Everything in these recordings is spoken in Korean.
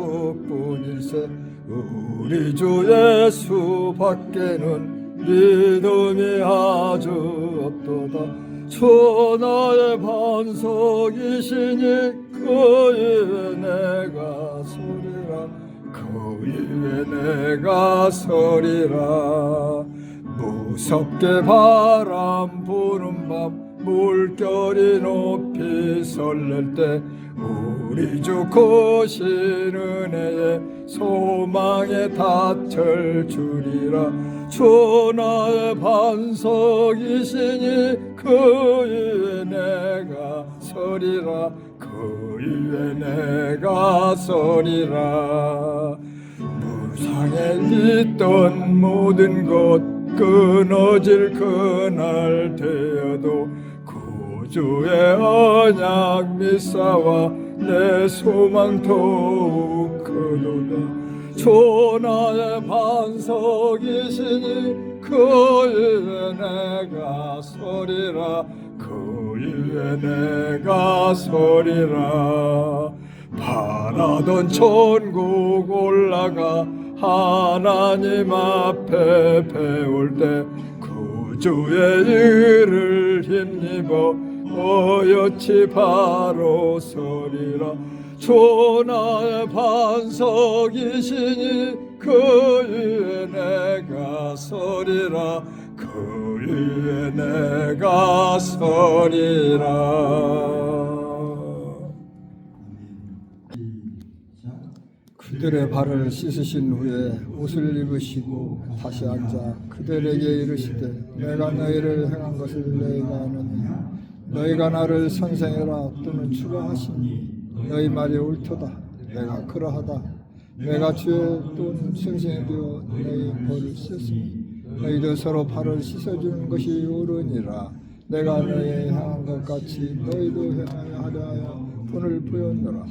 예수뿐일세. 우리 주 예수 밖에는 믿음이 아주 없도다. 천하의 반석이시니 그 위에 내가 서리라. 그 위에 내가 서리라. 무섭게 바람 부는 밤 물결이 높이 설렐 때 우리 주 크신 은혜에 소망에 닫힐 줄이라. 천하의 반석이시니 그 위에 내가 서리라. 그 위에 내가 서리라. 무상에 있던 모든 것 끊어질 그날 되어도 구 주의 언약 미사와 내 소망 더욱 크도다. 천하의 반석이시니 그 위에 내가 서리라. 그 위에 내가 서리라. 바라던 천국 올라가 하나님 앞에 배울 때 구주의 일을 힘입어 어여치 바로 서리라. 천하의 반석이시니 그 위에 내가 서리라. 그 위에 내가 서리라. 그들의 발을 씻으신 후에 옷을 입으시고 다시 앉아 그들에게 이르시되 내가 너희를 행한 것을 너희가 아느니 너희가 나를 선생이라 또는 추가하시니 너희 말이 옳도다. 내가 그러하다. 내가 주의 또는 선생이 되어 너희 벌을 씻으니 너희도 서로 발을 씻어주는 것이 옳으니라. 내가 너희 행한 것 같이 너희도 행하여 하려 하여 돈을 부였노라.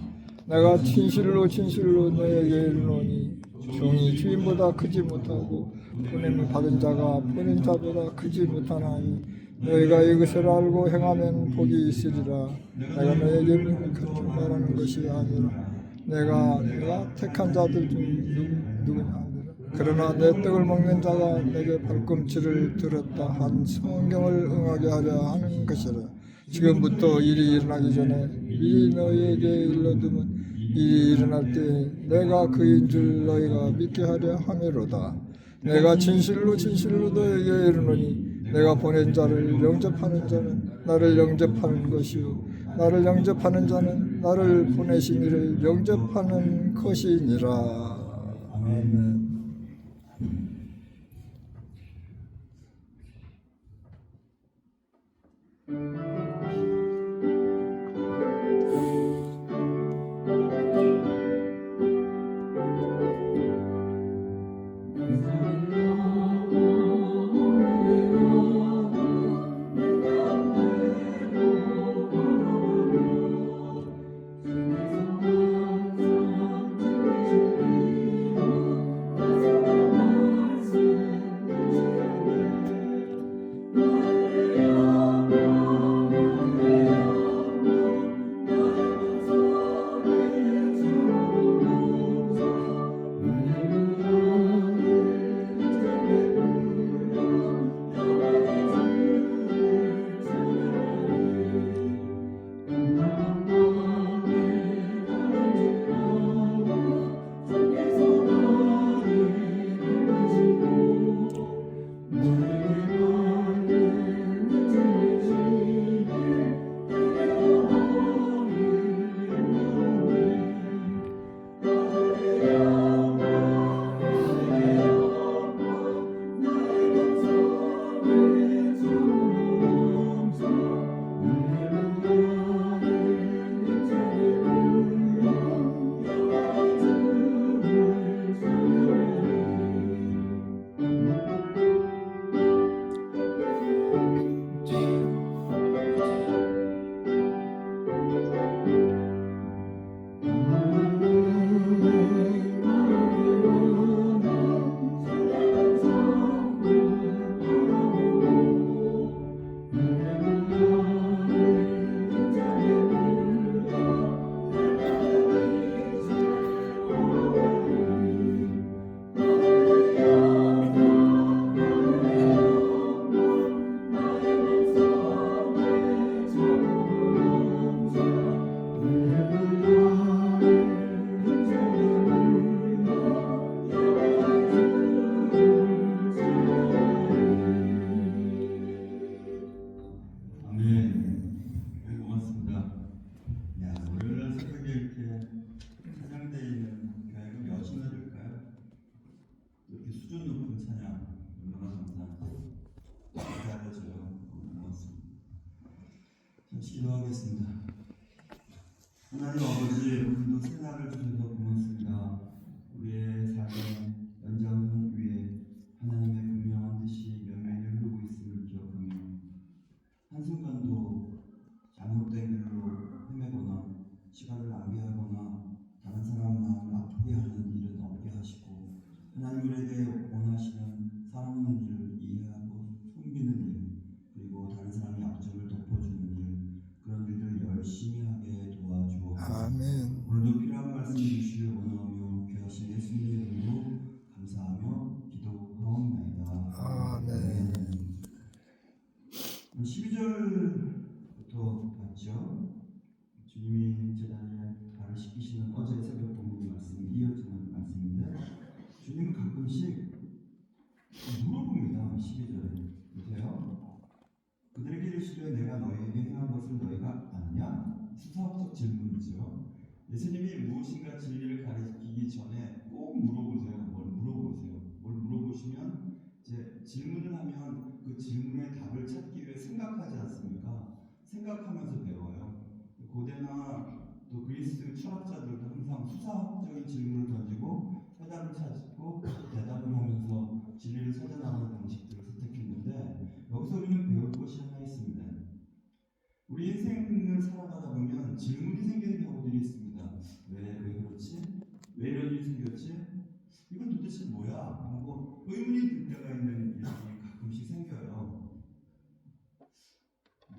내가 진실로 진실로 너에게 이르노니 종이 주인보다 크지 못하고 보냄을 받은 자가 보낸 자보다 크지 못하나니 너희가 이것을 알고 행하면 복이 있으리라. 내가 너에게 그렇게 말하는 것이 아니라 내가 내가 택한 자들 중 누, 누구냐. 그러나 내 떡을 먹는 자가 내게 발꿈치를 들었다. 한 성경을 응하게 하려 하는 것이라. 지금부터 일이 일어나기 전에 미리 너희에게 일러두면 일이 일어날 때 내가 그인 줄 너희가 믿게 하려 함이로다. 내가 진실로 진실로 너에게 이르노니 내가 보낸 자를 영접하는 자는 나를 영접하는 것이요. 나를 영접하는 자는 나를 보내신 이를 영접하는 것이니라. 아멘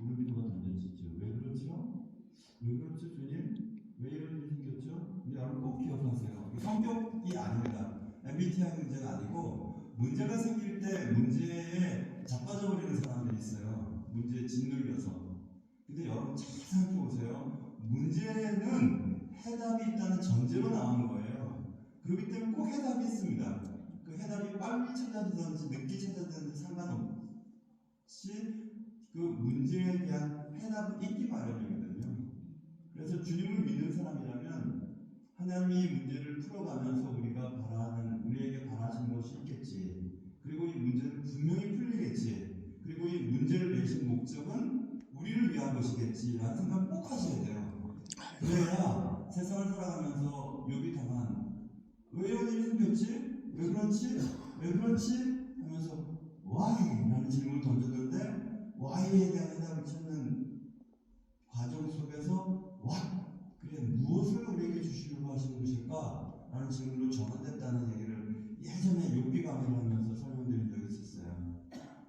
물음표가 던져지죠. 왜 그렇죠? 왜 그렇죠, 주님? 왜 이런 일이 생겼죠? 여러분 꼭 기억하세요. 이게 성격이 아닙니다. MBTI 문제가 아니고 문제가 생길 때 문제에 자빠져 버리는 사람들이 있어요. 문제에 짓눌려서. 근데 여러분 잘 생각해 보세요. 문제는 해답이 있다는 전제로 나오는 거예요. 그렇기 때문에 꼭 해답이 있습니다. 그 해답이 빨리 찾아지든지 늦게 찾아지든지 상관없이 그 문제에 대한 해답은 있기 마련이거든요. 그래서 주님을 믿는 사람이라면 하나님이 문제를 풀어가면서 우리가 바라는 우리에게 바라시는 것이 있겠지. 그리고 이 문제는 분명히 풀리겠지. 그리고 이 문제를 내신 목적은 우리를 위한 것이겠지라는 생각 꼭 하셔야 돼요. 그래야 세상을 살아가면서 여기 당한 왜 이런 일이 생겼지? 왜 그렇지? 왜 그렇지? 하면서 why? 라는 질문을 던졌는데 why에 대한 해답을 찾는 과정 속에서 what? 그래 무엇을 우리에게 주시려고 하시는 것일까? 라는 질문으로 전환됐다는 얘기를 예전에 욕비감을 하면서 설명드린 적이 있었어요.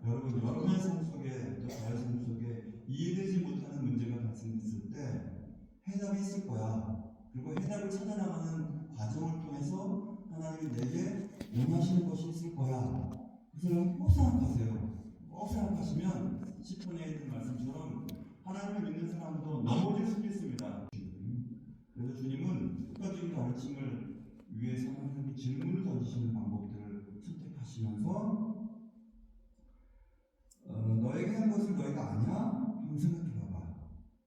여러분 여러분의 삶 속에 또 저의 삶 속에 이해되지 못하는 문제가 발생했을 때 해답이 있을 거야. 그리고 해답을 찾아나가는 과정을 통해서 하나님이 내게 원하시는 것이 있을 거야. 그래서 꼭 생각하세요. 꼭 생각하시면 10분에 있는 말씀처럼 하나님을 믿는 사람도 넘어질 수도 있습니다. 그래서 주님은 효과적인 가르침을 위해서 항상 질문을 던지시는 방법들을 선택하시면서 어, 너에게 한 것을 너희가 아냐? 한번 생각해봐봐.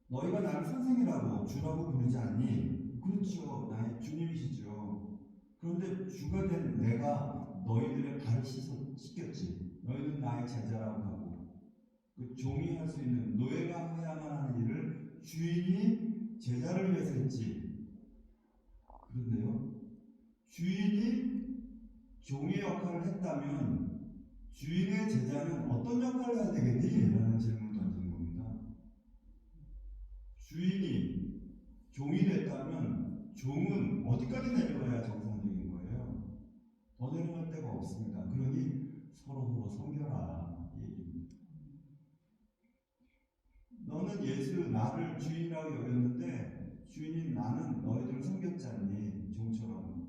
너희가 나를 선생이라고 주라고 부르지 않니? 그렇죠. 나의 주님이시죠. 그런데 주가 된 내가 너희들의 발을 씻어, 씻겼지. 너희는 나의 제자라고 그 종이 할 수 있는 노예가 해야만 하는 일을 주인이 제자를 위해서 했지. 그런데요. 주인이 종의 역할을 했다면 주인의 제자는 어떤 역할을 해야 되겠니? 라는 질문을 던지는 겁니다. 주인이 종이 됐다면 종은 어디까지 내려가야 정상적인 거예요? 더 내려갈 데가 없습니다. 그러니 서로 서로 섬겨라 이 얘기입니다. 너는 예수 나를 주인이라고 여겼는데 주인인 나는 너희들을 섬겼지 않니? 종처럼.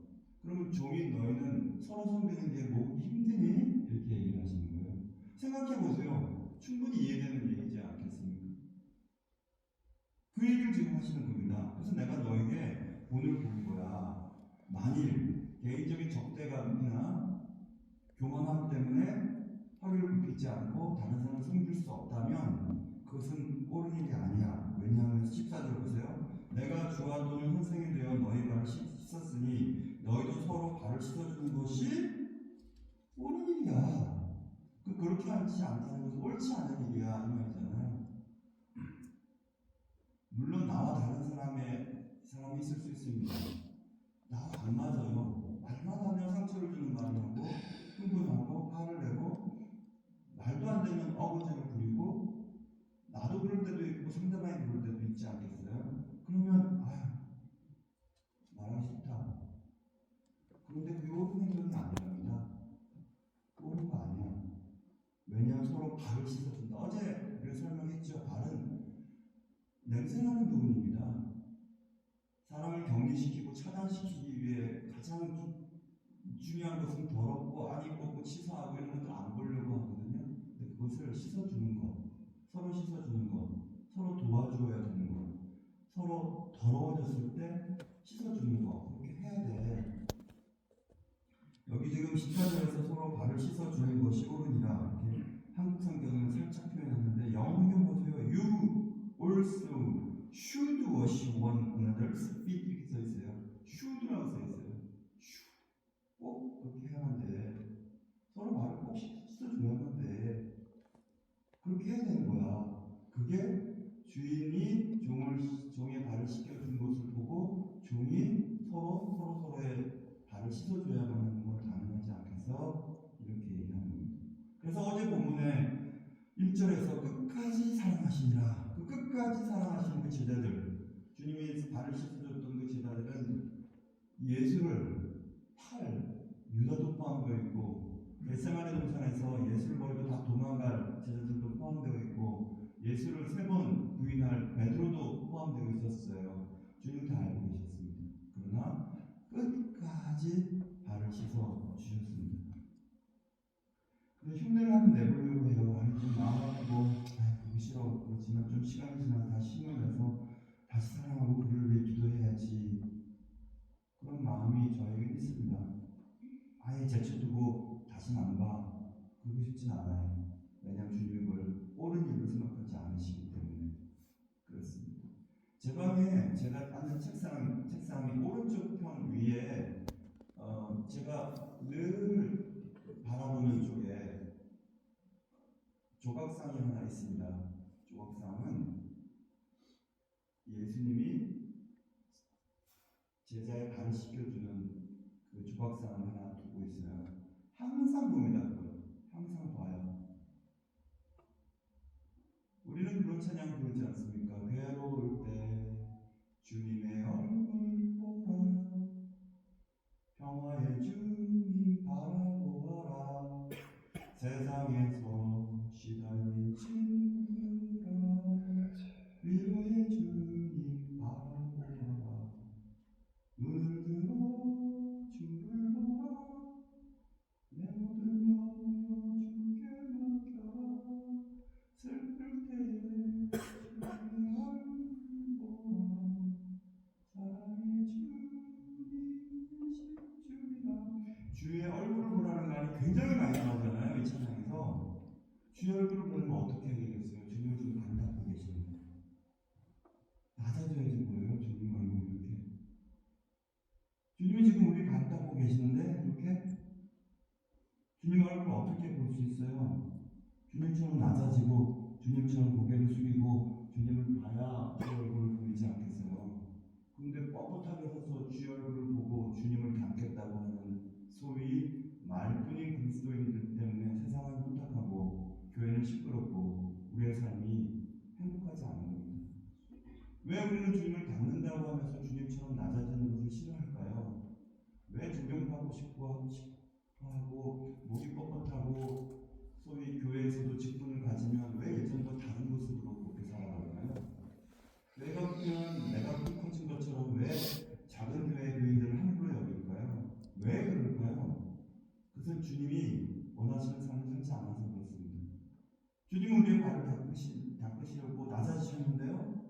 그러면 종인 너희는 서로 섬기는 게 뭐 힘드니? 이렇게 얘기를 하시는 거예요. 생각해 보세요. 충분히 이해되는 얘기지 않겠습니까? 그 얘기를 지금 하시는 겁니다. 그래서 내가 너에게 본을 보는 거야. 만일 개인적인 적대감이나 교만함 때문에 허리를 굽히지 않고 다른 사람을 섬길 수 없다면 그것은 옳은 일이 아니야. 왜냐하면 14절 보세요. 내가 주와 돈을 선생이 되어 너희 발을 씻었으니 너희도 서로 발을 씻어주는 것이 옳은 일이야. 그 그렇게 하지 않다는 것은 옳지 않은 일이야 이 말이잖아요. 사람이 있을 수 있습니다. 나와 안 맞아요. 말만 하면 상처를 주는 말을 하고 흥분하고 말도 안 되면 어거지를 부리고 나도 그럴 때도 있고 상대방이 그럴 때도 있지 않겠어요? 그러면 아휴 말하기 싫다. 그런데 그게 옳은 행동이 아니랍니다. 옳은 거 아니야. 왜냐하면 서로 발을 씻어준다. 어제 우리가 설명했죠. 발은 냄새나는 부분입니다. 사람을 격리시키고 차단시키기 위해 가장 주- 중요한 것은 더럽고 안 입고 치사하고 이런 것들 안 보려고 하거든요. 근데 그것을 씻어주는 것, 서로 씻어주는 것, 서로 도와줘야 되는 것, 서로 더러워졌을 때 씻어주는 것, 그렇게 해야 돼. 여기 지금 18절에서 서로 발을 씻어주는 것이 옳으니라 이렇게 한국 성경은 살짝 표현했는데 영어 성경 보세요. You also should wash one another's feet 이렇게 써 있어요. should라고 써 있어요. should. 꼭 그렇게 해야만 돼. 서로 발을 꼭 씻어줘야만 돼. 그렇게 해야 되는 거야. 그게 주인이 종을 종의 발을 씻겨준 것을 보고 종이 서로 서로 서로의 발을 씻어줘야만 하는 건 당연하지 않겠어? 이렇게 얘기하는 겁니다. 그래서 어제 본문에 1절에서 끝까지 사랑하시니라. 그 끝까지 사랑하시는 그 제자들, 주님이 발을 씻어줬던 그 제자들은 예수를 팔, 유다도 포함되어 있고, 겟세마네 동산에서 예수를 버리고 다 도망갈 제자들도 포함되어 있고, 예수를 세 번 부인할 베드로도 포함되어 있었어요. 주님 다 알고 계셨습니다. 그러나 끝까지 발을 씻어 주셨습니다. 근데 흉내를 한번 내보려고 해요. 아니 좀 마음 아프고 아 그거 싫어. 그렇지만 좀 시간이 지나서 다시 힘을 내서 다시 사랑하고 그를 위해 기도해야지. 그런 마음이 저에게 있습니다. 아예 제쳐두고 다시는 안 봐. 싶진 않아요. 왜냐하면 주님이 그걸 옳은 일로 생각하지 않으시기 때문에 그렇습니다. 제 방에 제가 앉은 책상 책상이 오른쪽 편 위에 어, 제가 늘 바라보는 쪽에 조각상이 하나 있습니다. 조각상은 예수님이 발을 씻겨주는 그 조각상을 하나 두고 있어요. 항상 봅니다. 그걸 항상 봐요. 우리는 찬양 부르지 않습니까? 행복하지 않은 겁니다. 왜 우리는 주님을 닮는다고 하면서 주님처럼 낮아지는 것을 싫어할까요? 왜 존경받고 싶어 하고 목이 뻣뻣하고 소위 교회에서도 직분을 가지면 왜 예전과 다른 모습으로 그렇게 살아가나요? 내가 크면 내가 키 커진 것처럼 왜 작은 교회 교인들을 함부로 여길까요? 왜 그럴까요? 그것은 주님이 원하시는 삶을 살지 않아서 그렇습니다. 주님은 우리의 발을 닦으시, 닦으시려고 낮아지셨는데요.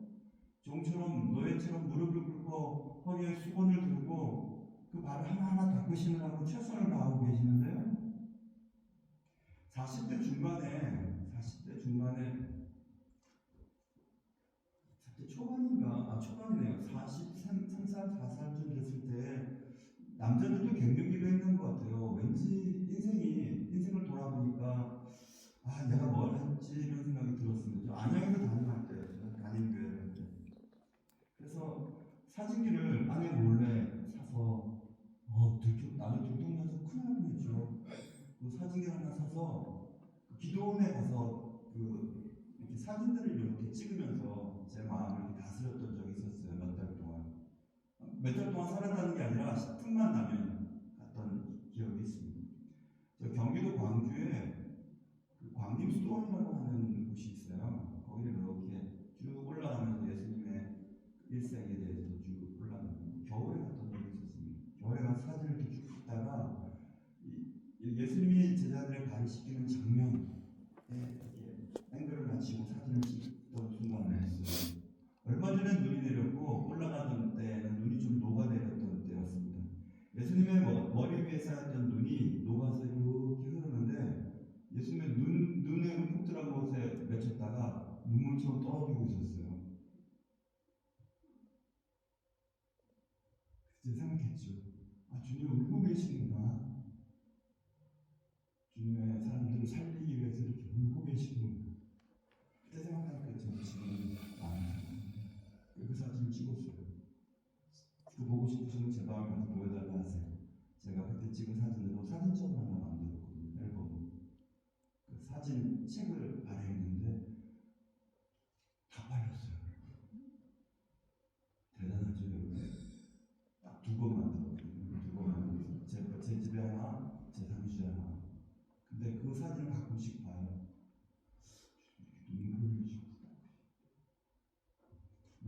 종처럼 노예처럼 무릎을 꿇고 허리에 수건을 들고 그 발을 닦으시느라고 최선을 다하고 계시는데요. 40대 중반에 40대 중반에 40대 초반인가? 아 초반이네요. 43, 3살 4살쯤 됐을 때 남자들도 갱년기가 있는 것 같아요. 왠지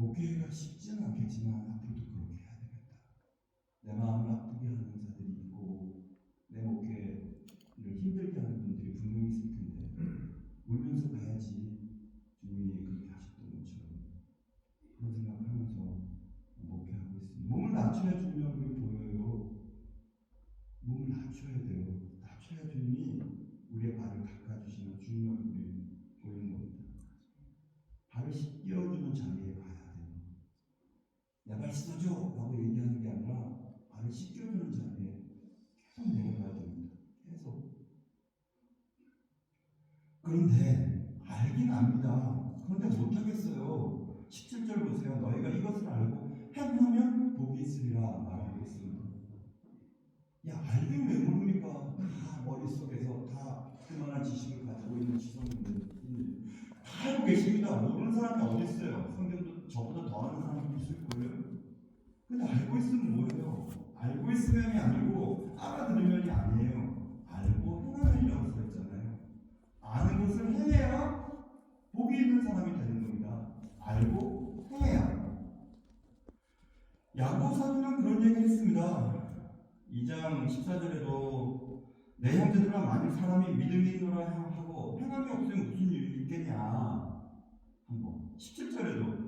목회가 쉽지는 않겠지만 앞으로도 그렇게 해야 되겠다. 내 마음을 아프게 하는 자들이 있고 내 목회를 힘들게 하는 분들이 분명히 있을 텐데 울면서 가야지 주님이 그렇게 하셨던 것처럼 그런 생각하면서 목회하고 있습니다. 몸을 낮춰야 주님의 얼굴이 보여요. 몸을 낮춰야 돼요. 낮춰야 주님이 우리의 발을 닦아주시면 주님의 얼굴이 보이는 겁니다. 발을 씻겨주는 자리에 가야 돼요. 내 발 씻어줘! 라고 얘기하는 게 아니라 발을 씻겨주는 자리에 계속 내려가야 됩니다. 계속. 그런데 알긴 압니다. 그런데 못하겠어요. 17절 보세요. 너희가 이것을 알고 행하면 복이 있으리라 말하고 있습니다. 야, 알긴 왜 모릅니까? 다 머릿속에서 다 그만한 지식을 가지고 있는 지성인들 다 알고 계십니다. 모르는 사람이 어디 있어요? 성경도 저보다 더 아는 사람이 있을 거예요. 근데 알고 있으면 뭐예요? 알고 있으면이 아니고 알아들으면이 아니에요. 알고 행하면이라고 써 있잖아요. 아는 것을 행해야 복이 있는 사람이 되는 겁니다. 알고 행해야. 야고 사도는 그런 얘기를 했습니다. 2장 14절에도 내 형제들아 만일 사람이 믿음이 있노라 하고 행함이 없으면 무슨 일이 있겠냐 한번 17절에도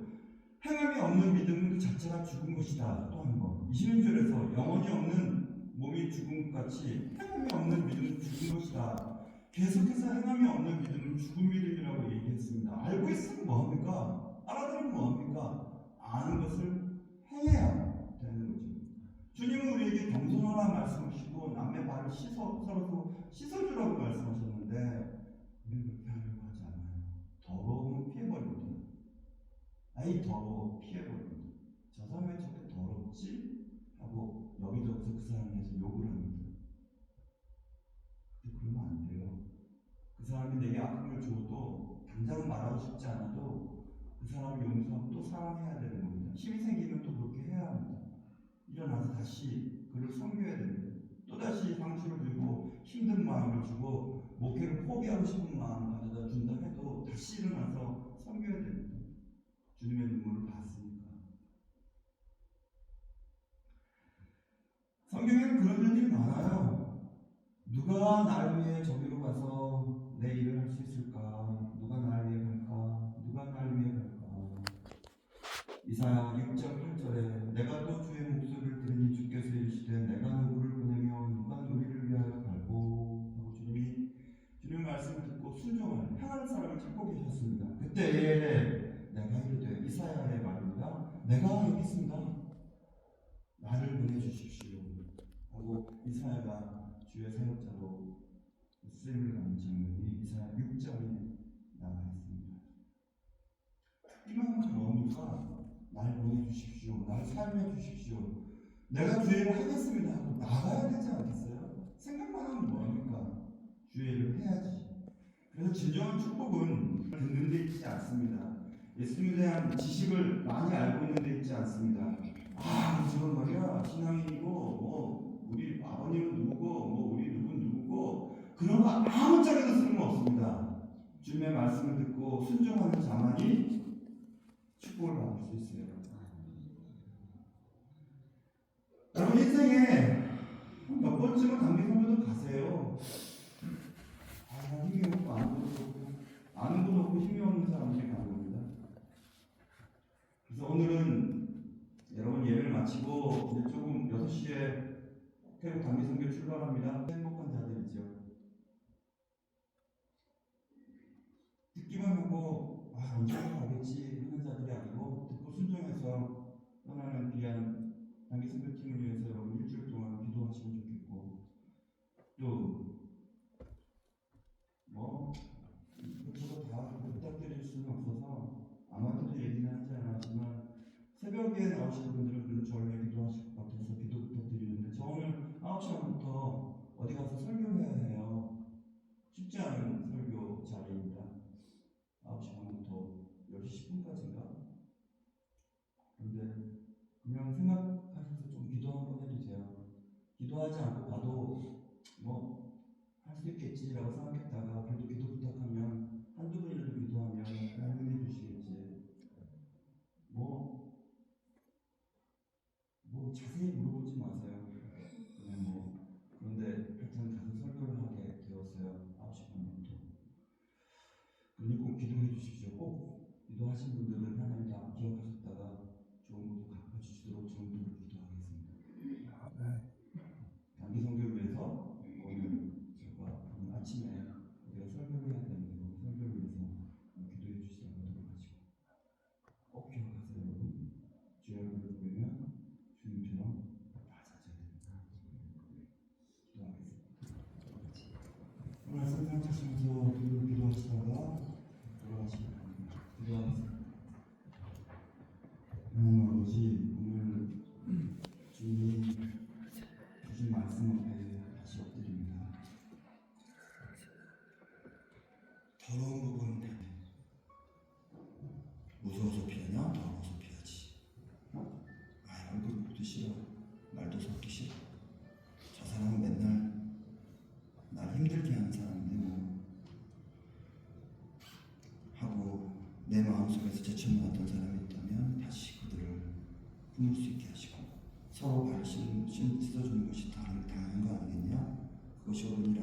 행함이 없는 믿음은 그 자체가 죽은 것이다. 또한 번. 21절에서 영혼이 없는 몸이 죽은 것 같이 행함이 없는 믿음은 죽은 것이다. 계속해서 행함이 없는 믿음은 죽은 믿음이라고 얘기했습니다. 알고 있으면 뭐합니까? 알아들으면 뭐합니까? 아는 것을 행해야 되는 거죠. 주님은 우리에게 겸손하라 말씀하시고 남의 발을 씻어 서로 씻어주라고 말씀하셨는데 우리는 그렇게 하려고 하지 않아요. 더러움은 피해버립니다. 아이 더러워 피해버립니다. 저 사람이 저렇게 더럽지? 하고 여기저기서 그 사람에 대해서 욕을 합니다. 근데 그러면 안 돼요. 그 사람이 내게 걸 줘도 당장 말하고 싶지 않아도 그 사람을 용서하고 또 사랑해야 되는 겁니다. 힘이 생기면 또 그렇게 해야 합니다. 일어나서 다시 그를 섬겨야 됩니다. 또다시 상처를 주고 힘든 마음을 주고 목회를 포기하고 싶은 마음을 가져다 준다 해도 다시 일어나서 섬겨야 됩니다. 주님의 눈물을 봤으니까. 성경에는 그런 일들이 많아요. 누가 나를 위해 저기로 가서 내 일을 할 수 있을까? 누가 나를 위해 갈까? 누가 나를 위해 갈까? 이사야 6장 날 삶해 주십시오. 내가 주의를 하겠습니다 하고 나가야 되지 않겠어요? 생각만 하면 뭐합니까? 주의를 해야지. 그래서 진정한 축복은 듣는 데 있지 않습니다. 예수님에 대한 지식을 많이 알고 있는 데 있지 않습니다. 아, 저건 말이야 신앙인이고 뭐 우리 아버님은 누구고 뭐 우리 누군 누구고 그런 거 아무짝에도 쓸모 없습니다. 주님의 말씀을 듣고 순종하는 자만이 축복을 받을 수 있어요. 여러분 인생에 몇 번쯤은 단기 선교도 가세요. 아, 나 힘이 없고 아는 것도 없고 아는 것도 없고 힘이 없는 사람들이 가는 겁니다. 그래서 오늘은 여러분 예배를 마치고 이제 조금 6시에 태국 단기 선교 출발합니다. 행복한 자들이죠. 듣기만 하고 아 언제 가겠지 하는 자들이 아니고 듣고 순종해서 떠나는 귀한 단기 선교팀을 위해서 여러분 일주일 동안 기도하시면 좋겠고 또뭐 이것저것 다 부탁드릴 수는 없어서 아마도 얘기는 하지 않았지만 새벽에 나오시는 분들은 그래도 저를 위해 기도하실 것 같아서 기도 부탁드리는데 저 오늘 9시 반부터 어디 가서 설교해야 해요 쉽지 않은 설교 자리입니다 9시 반부터 10시 10분까지인가 근데 그냥 생각하셔서 좀 기도 한번 해주세요 기도하지 않고 봐도 뭐 할 수 있겠지라고 생각했다가 그래도 기도 부탁하면 한두 분이라도 기도하면 하나님 해주시겠지 뭐, 뭐 자세히 물어보지 마세요. 그냥 뭐 그런데 하여튼 가서 설교를 하게 되었어요. 9시 반부터. 그러니 꼭 기도해 주십시오. 꼭 기도하신 분들은 하나님 다 기억하셨다가 좋은 것도 갚아주시도록 좋은 분을 기도하겠습니다. 단기 선교를 위해서 오늘 제가 오늘 아침에 우리가 설교를 해야 되는데 그 설교를 위해서 기도해 주시라고 노력하시고 꼭 기억하세요 여러분 주의 얼굴을 보면 주님처럼 낮아져야 됩니다 기도하겠습니다 오늘 생각하시면서 기도, 기도하시다가 돌아가시면 됩니다 기도하겠습니다 하나님 아버지 오늘 주님이 주신 말씀 앞에 다시 엎드립니다 더러운 부분 무서워서 피하냐? 더러워서 피하지. 아, 얼굴 보기 싫어. 말도 섞기 싫어. 저 사람은 맨날 날 힘들게 하는 사람인데 뭐 하고 내 마음속에서 제쳐놓았던 사람이 있다면 다시 그들을 품을 수 있게 하시고 서로 씻- 씻어주는 것이 당연, 당연한 거 아니겠냐? 그것이 아